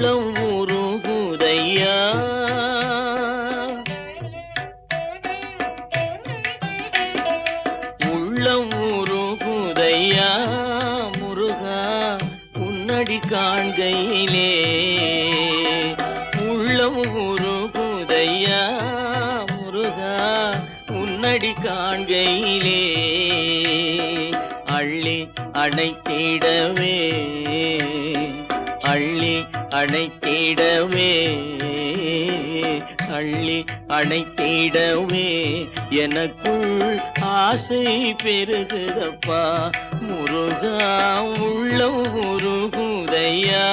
உள்ளம் உருகுதையா? உள்ளம் உருகுதையா? முருகா உன்னடி காண்கையிலே. உள்ளம் உருகுதையா? முருகா உன்னடி காண்கையிலே. அள்ளி அணைத்திடவே. அள்ளி அணைத்திடவே அள்ளி அணைத்திடவே எனக்குள் ஆசை பெருகுதப்பா முருகா உள்ளம் உருகுதையா.